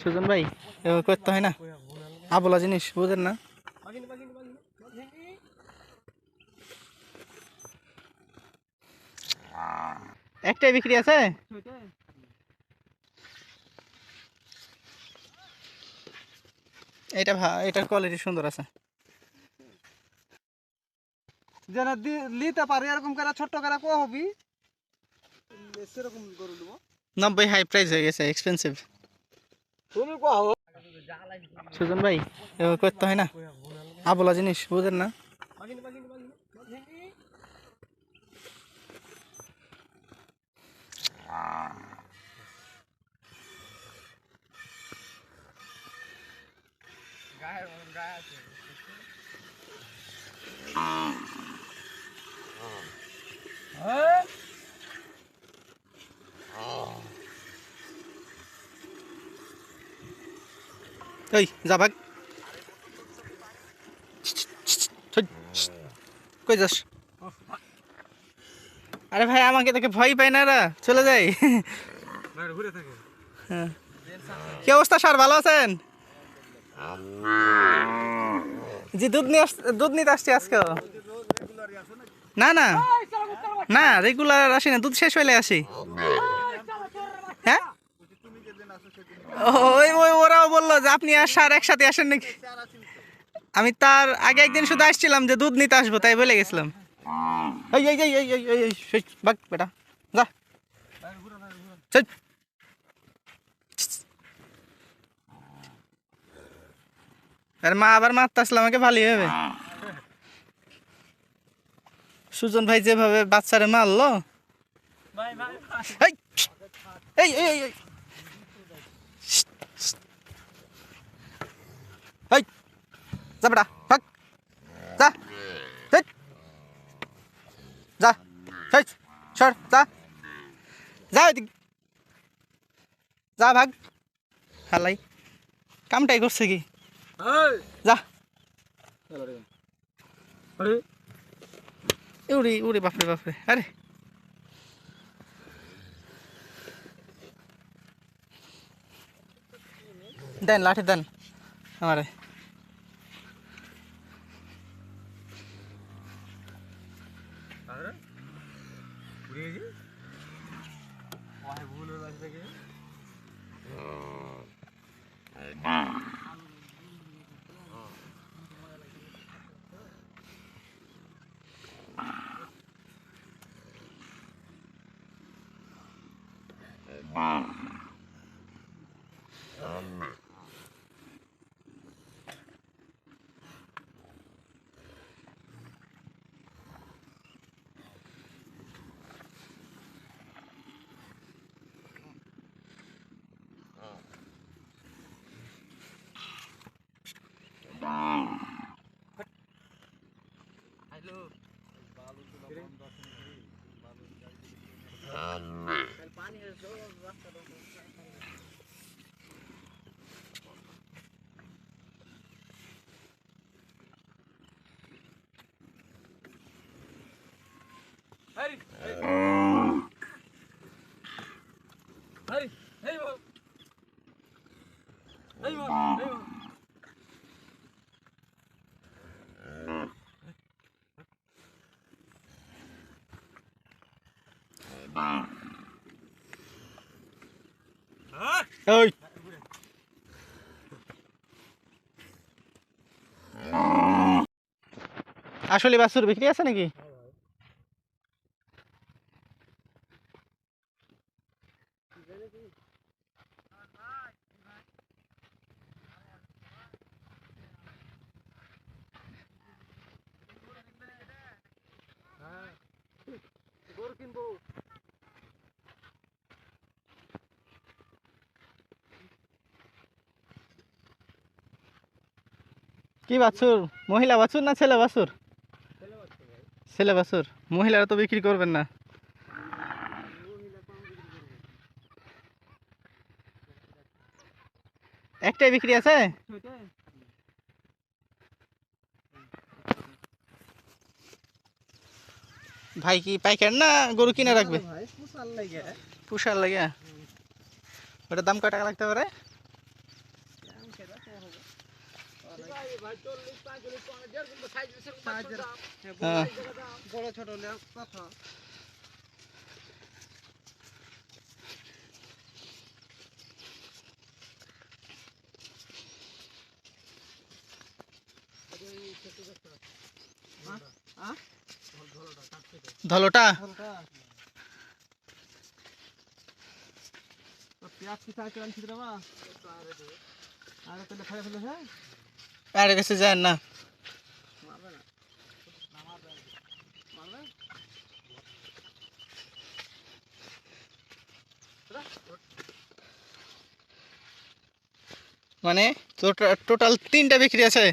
সুজন ভাই এভাবে করতে হয় না। আবলা জিনিস বুঝেন না? একটাই বিক্রি আছে? এটা ভা এটার কোয়ালিটি সুন্দর আছে। যারা নিতে পারে এরকম করে ছোট্ট করে কো হবি? সেরকম নেব। নব্বই হাই প্রাইস হয়ে গেছে এক্সপেন্সিভ তুমি কো হব সুজন ভাই করতে হয় না। আবলা জিনিস বুঝেন না। এই যা ভাগ কই যাস আরে ভাই আমাকে দেখে ভয় পাই না রা চলে যাই হ্যাঁ। কি অবস্থা স্যার ভালো আছেন জি দুধ নিয়ে দুধ নিতে আসছি আজকে। না না। না রেগুলার আসি না দুধ শেষ হইলে আসি। হ্যাঁ? ওই ওই, ওরাও বলল যে, আপনি আর সার একসাথে আসেন নাকি? আমি তার আগে একদিন শুধু আসছিলাম যে দুধ নিতে আসব, তাই বলে গেছিলাম। আর মা আবার মারতে আসলে, আমাকে ভালোই হবে। সুজন ভাই যেভাবে বাচ্চারে মারলো। এই এই এই। যা বেটা ভাগ যা হেই। যা হেই, সর যা যা ওইদিক যা ভাগ হালাই কামটাই করছে কি যা উড়ি উড়ি বাপরে বাপরে আরে দেন লাঠি দেন আমারে ওই আসলে বাছুর বিক্রি আছে নাকি গরু কিনবো কি বাছুর? মহিলা বাছুর না ছেলে বাছুর? ছেলে বাছুর। মহিলারা তো বিক্রি করবেন না। একটাই বিক্রি আছে? ভাই কি পাইকার না গরু কিনে রাখবে? পুষার লাগে। ওটার দাম কয় টাকা লাগতে পারে হ্যাঁ। বড় ছোট হলে কথা হ্যাঁ? ধলোটা ফলটা পেঁয়াজ কি চাইতে আনছি রে বা আর তাহলে খাই ফেলে হ্যাঁ আর কাছে যায় না। মানে টোটাল তিনটা বিক্রি আছে?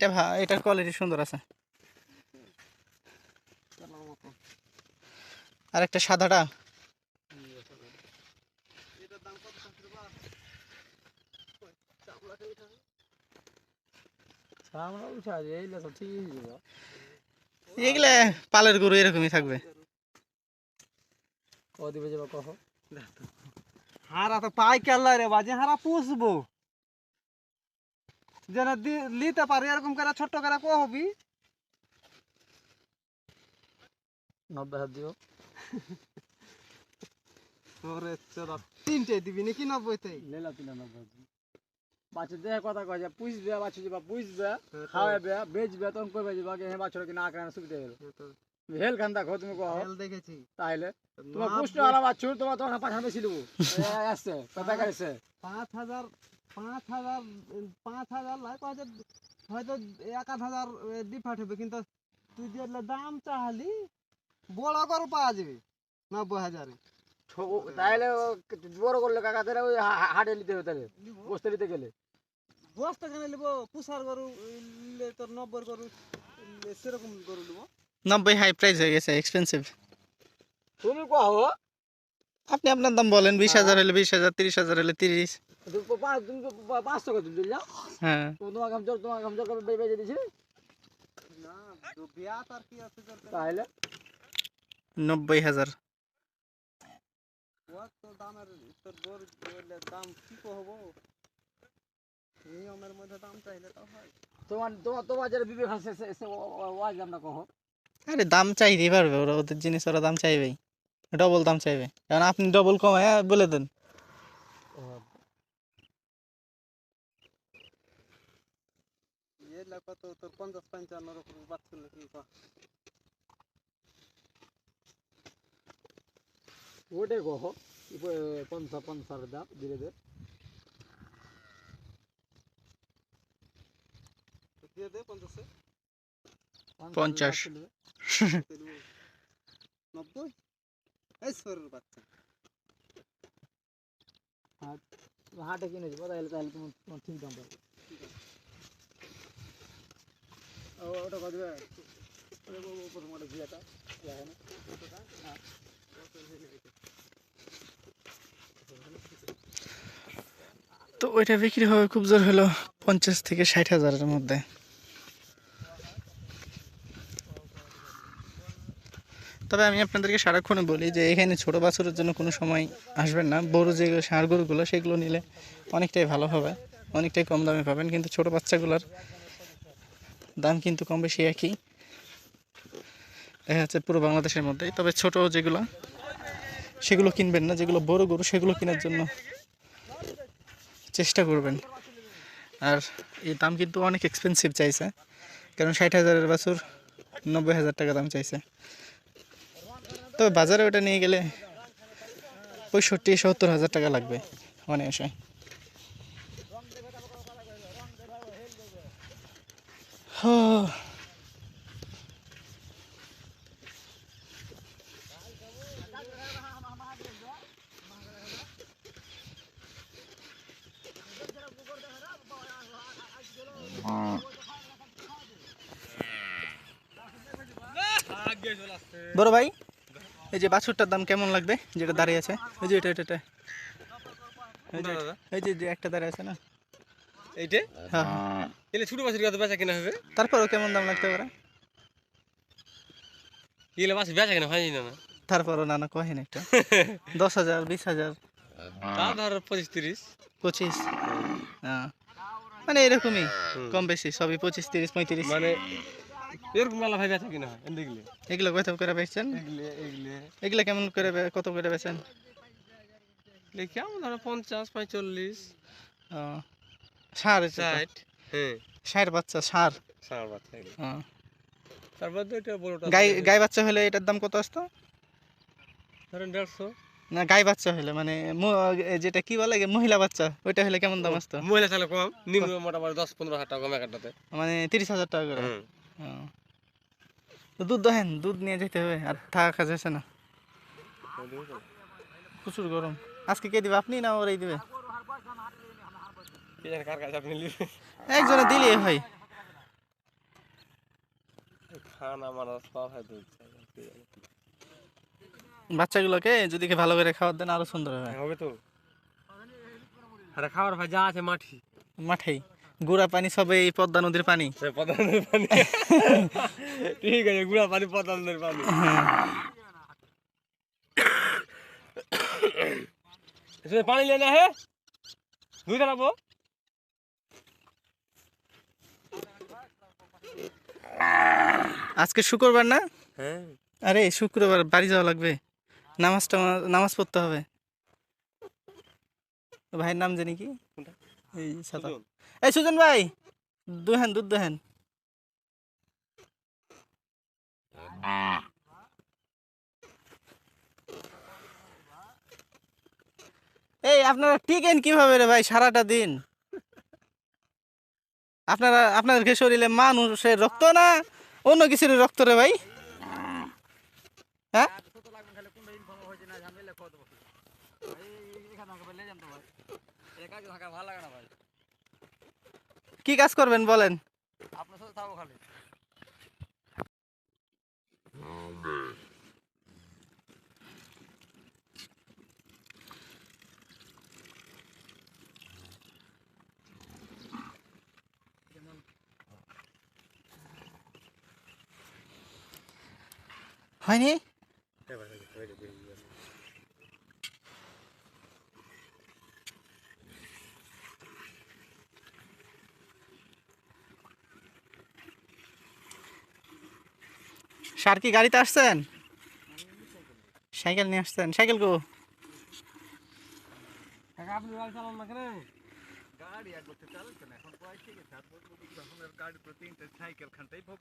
এটা এটার কোয়ালিটি সুন্দর আছে। আর একটা সাদাটা পালের গরু এরকমই থাকবে। হারা তো পাই কেল্লা রে বাজে, হারা পুষবো। যেন লিতে পারি এরকম করে ছোট্ট করে কো হবি। নব্বই হাত দিও। ওরে চলো তিনটে দিবি নাকি নব্বইতে লেলা তিন নব্বই বাচ্চা দেহে কথা কয় যে পুষবে বাচ্চা যাবা পুষবে খাওয়াবে বেচবে তখন কইবে যে বাকি হ্যাঁ বাচ্চারা কি না কেন সুবিধা হলো হেল খান দেখো তুমি হেল দেখেছি। তাইলে? তোমার পুষ্ট আলা বাচ্চুর তোমার তখন পাঠান বেশি দেবো। আসছে কথা পাঁচ হাজার পাঁচ হাজার পাঁচ হাজার লাই হয়তো হয়তো এক আধ হাজার ডিফাল্ট হবে কিন্তু তুই যে দাম চাহালি বড় করে পাওয়া যাবে নব্বই হাজারে। তাইলে ও বড় করলে কাকা তাহলে ওই হাটে নিতে হবে তাহলে বসতে নিতে গেলে। বস্তা কেন নিব? পুষার গরু তোর নব্বই গরু সেরকম গরু নিব। নব্বই হাই প্রাইস হয়ে গেছে এক্সপেন্সিভ তুমি কহ আপনি আপনার দাম বলেন বিশ হাজার হলে বিশ হাজার তিরিশ হাজার হলে তিরিশ। তুমি পাঁচ- তুমি পাঁচশো করে হ্যাঁ। তোমার কাম জোর তোমার কাম জোর করে তাহলে? নব্বই হাজার। দাম আরে চাইতেই পারবে ওরা ওদের জিনিস ওরা দাম চাইবেই। ডবল দাম চাইবে। কারণ আপনি ডবল কমায় বলে দেন। কত তোর পঞ্চাশ পঞ্চান্ন রকম বাচ্চা নাকি ওটাই কহ পঞ্চা পঞ্চাশ দাম ধীরে ধীরে। দিয়ে দে পঞ্চাশে। পঞ্চাশ। নব্বই? এই সরের বাচ্চা। হাটে কিনে যাব তাহলে তোমার ঠিক দাম পাবে। তো ওইটা বিক্রি হবে খুব জোর হলো পঞ্চাশ থেকে ষাট হাজারের মধ্যে। তবে আমি আপনাদেরকে সারাক্ষণে বলি যে এখানে ছোট বাছুরের জন্য কোনো সময় আসবেন না। বড় যে ষাঁড় গরুগুলো, সেগুলো নিলে অনেকটাই ভালো হবে, অনেকটাই কম দামে পাবেন। কিন্তু ছোট বাচ্চাগুলোর দাম কিন্তু কম বেশি একই। দেখা যাচ্ছে পুরো বাংলাদেশের মধ্যেই। তবে ছোট যেগুলো, সেগুলো কিনবেন না। যেগুলো বড় গরু, সেগুলো কেনার জন্য চেষ্টা করবেন। আর এই দাম কিন্তু অনেক এক্সপেন্সিভ চাইছে। কারণ ষাট হাজারের বছর নব্বই হাজার টাকা দাম চাইছে। তবে বাজারে ওটা নিয়ে গেলে পঁয়ষট্টি, সত্তর হাজার টাকা লাগবে অনায়াসে। হ্যাঁ বড় ভাই, এই যে বাছুরটার দাম কেমন লাগবে? যেটা দাঁড়িয়ে আছে। ওই যে এটা এটা এই এই যে একটা দাঁড়িয়ে আছে না? এইটা? হ্যাঁ এলে ছোট মাছের কত বেচা কিনা হবে? তারপরেও কেমন দাম লাগতে পারে? এলে মাছ বেচা কিনা হয়নি না না? তারপরও নানা কহেন একটা। দশ হাজার বিশ হাজার। তা ধর পঁচিশ তিরিশ। পঁচিশ। হ্যাঁ। মানে এরকমই কম বেশি সবই পঁচিশ তিরিশ পঁয়ত্রিশ। মানে এরকম মেলা ভাই বেচা কিনা হয় দেখলে এগুলো কত করে বেচছেন? এগুলো এগুলো। এগুলো কেমন করে কত করে বেচেন এগুলো কেমন ধরো পঞ্চাশ পঁয়তাল্লিশ ষাঁড় ষাট হ্যাঁ। ষাঁড় বাচ্চা ষাঁড় ষাঁড় বাচ্চা। তারপর তো এটা বড়টা গাই গাই বাচ্চা হলে এটার দাম কত আসতো? ধরেন দেড়শো। না গাই বাচ্চা হলে মানে যেটা কি বলে মহিলা বাচ্চা ওইটা হলে কেমন দাম আসতো? মহিলা চালে কম নিম্ন মোটামুটি দশ পনেরো হাজার টাকা কম একটাতে মানে তিরিশ হাজার টাকা করে? তো দুধ দেখেন দুধ নিয়ে যেতে হবে আর থাকা যাচ্ছে না। প্রচুর গরম। আজকে কে দিবে আপনি না ওরাই দিবে? কার কাছে আপনি একজনে দিলে হয় খানা হয় জানে। বাচ্চাগুলোকে যদি কে ভালো করে খাওয়ার দেন আরও সুন্দর হবে হ্যাঁ, হবে তো। আরে খাবার ভাই যা আছে মাটি মাঠেই গুড়া পানি সবে এই পদ্মা নদীর পানি। পদ্মা পদানের পানি। ঠিক আছে গুড়া পানি পদ্মা নদীর পানি। সে পানি লেনা হে? দুইটা রাখব আজকে শুক্রবার না? হ্যাঁ। আরে শুক্রবার বাড়ি যাওয়া লাগবে। নামাজটা নামাজ পড়তে হবে। ভাইয়ের নাম জানি কি? এই সুজন। এই সুজন ভাই দুহেন দুধ দেহেন। এই আপনারা টিকেন কীভাবে রে ভাই সারাটা দিন? আপনারা আপনাদের শরীরে মানুষের রক্ত না? অন্য কিছুর রক্ত রে ভাই। হ্যাঁ? কি কাজ করবেন বলেন? হয়নি? সার কি গাড়িতে আসছেন? সাইকেল নিয়ে আসছেন। সাইকেল গো গাড়ি চালান না কেন? গাড়ি একবার চালাচ্ছে না। এখন গাড়ি প্রতি সাইকেল খানটাই ভোগ